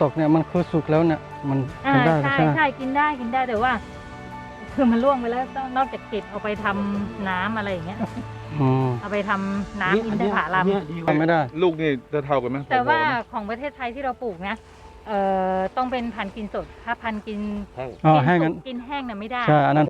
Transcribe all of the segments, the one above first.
ตกเนี่ยมันคือสุกแล้วเนี่ยมันอ่ากินได้ใช่ใช่ไหมใช่กินได้กินได้แต่ว่า คือมันล่วงไปแล้วต้องนอกจากเก็บเอาไปทำน้ำอะไรอย่างเงี้ยอืมเอาไปทำน้ำอินทผลัมทำไม่ได้ ลูกนี่จะเท่ากันไหมแต่ว่าพอๆไหมของประเทศไทยที่เราปลูกนะเอ่อต้องเป็นพันธุ์กินสดถ้าพันธุ์กินอ๋อกินแห้งสุงั้กนกินแห้งน่ะไม่ได้ใช่อันนั้น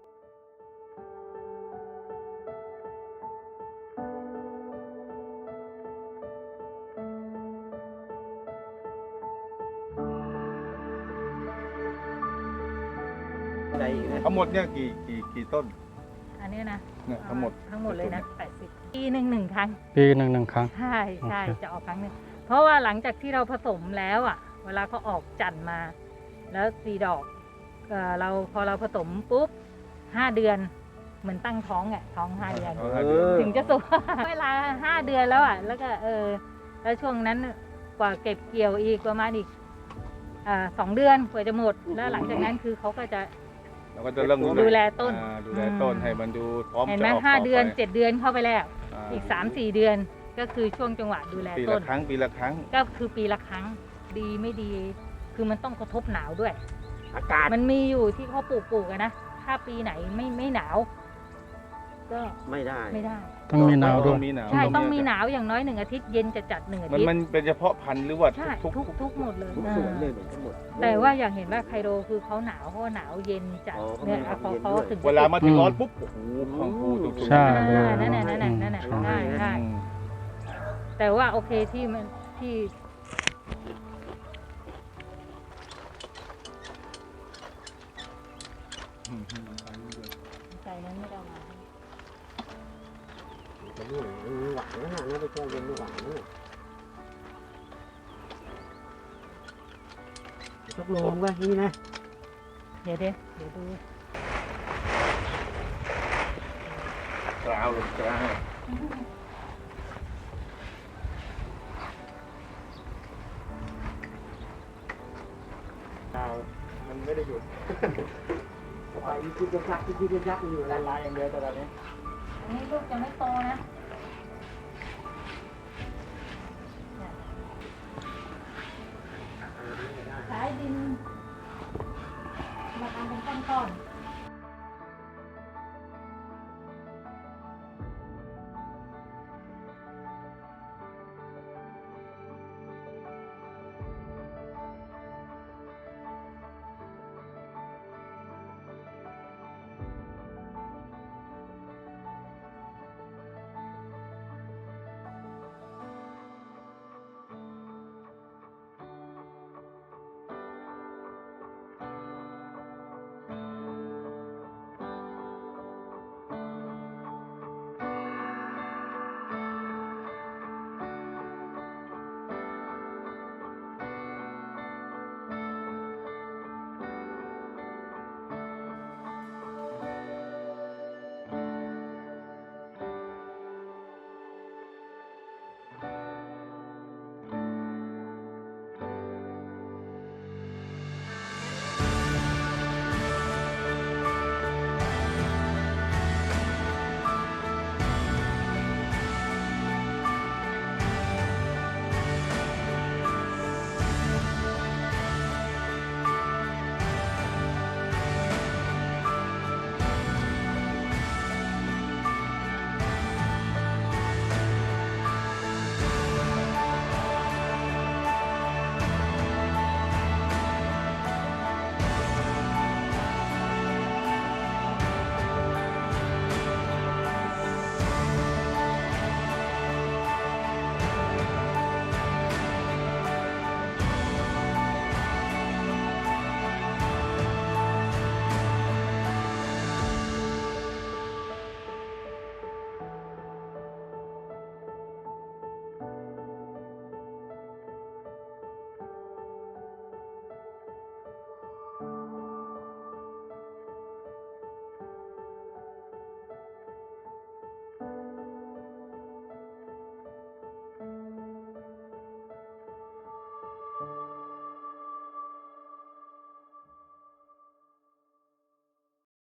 อะไรอีกนะทั้งหมดเนี่ยกี่กี่กี่ต้น อันเนี้ยนะเนี่ยทั้งหมด ทั้งหมดเลยนะแปดสิบปีหนึ่งหนึ่งครั้ง ปีหนึ่งหนึ่งครั้ง ใช่ใช่โอเค จะออกครั้งหนึ่งเพราะว่าหลังจากที่เราผสมแล้วอะ เวลาเขาออกจันทร์มา แล้วตีดอกเอ่อเราพอเราผสมปุ๊บห้าเดือนเหมือนตั้งท้องอะท้องห้าเดือน เอาห้าเดือนถึงจะสุก เวลาห้าเดือนแล้วอะ แล้วก็เออ แล้วช่วงนั้นกว่าเก็บเกี่ยวอีกประมาณอีกอ่าสองเดือนกว่าจะหมด แล้วหลังจากนั้นคือเขาก็จะ เราก็จะเริ่มดูแลต้นอ่าดูแลต้นอืมให้มันดูพร้อมเห็นจะไหมออกห้าต่อเดือนไปเจ็ดเดือนเข้าไปแล้วาอีกสามสี่เดือนก็คือช่วงจังหวะดูแลปีต้ละน ครั้งปีละครั้ง ก็คือปีละครั้งดีไม่ดี คือมันต้องกระทบหนาวด้วย อากาศมันมีอยู่ที่เขาปลูกปลูกๆอะนะ ถ้าปีไหนไม่ไม่หนาว ก็ไม่ได้ ไม่ได้ ต้องมีหนาวด้วย มีหนาวใช่ ต้องมีหนาวอย่างน้อยหนึ่งอาทิตย์เย็นจะจัดหนึ่งอามันทิตย์ มันเป็นเฉพาะพันธุ์หรือว่าใช่ ทุกทุกทุกหมดเลยทุกอ่าสวนเลยเหมือนกันหมด แต่ว่าอย่างเห็นว่าไคโรคือเขาหนาวเพราะว่าหนาวเย็นจัดอ๋อเขาเนี่ยมีเขาความเย็นเขาด้วย ถึงจะเวลามาถึงอืมร้อนปุ๊บโอ้โหของฟูตุกๆ ใช่ อ่านั่นแหละนั่นแหละนั่นแหละอืมใช่ใช่อืมแต่ว่าโอเคที่มันที่ ไปเรื่อยเออหวานนะน่าไปแช่เย็นหวานนะตกลงว่านี่นะ เดี๋ยวเดี๋ยวเดี๋ยวดูกลาวลงกล้าวดาวมันไม่ได้หยุดไปคิดจะยักคิดจะยักอยู่ละลายอย่างเดียวตอนนี้ นี้ลูกจะไม่โตนะใช้ดินมาทำเป็นก้อนๆ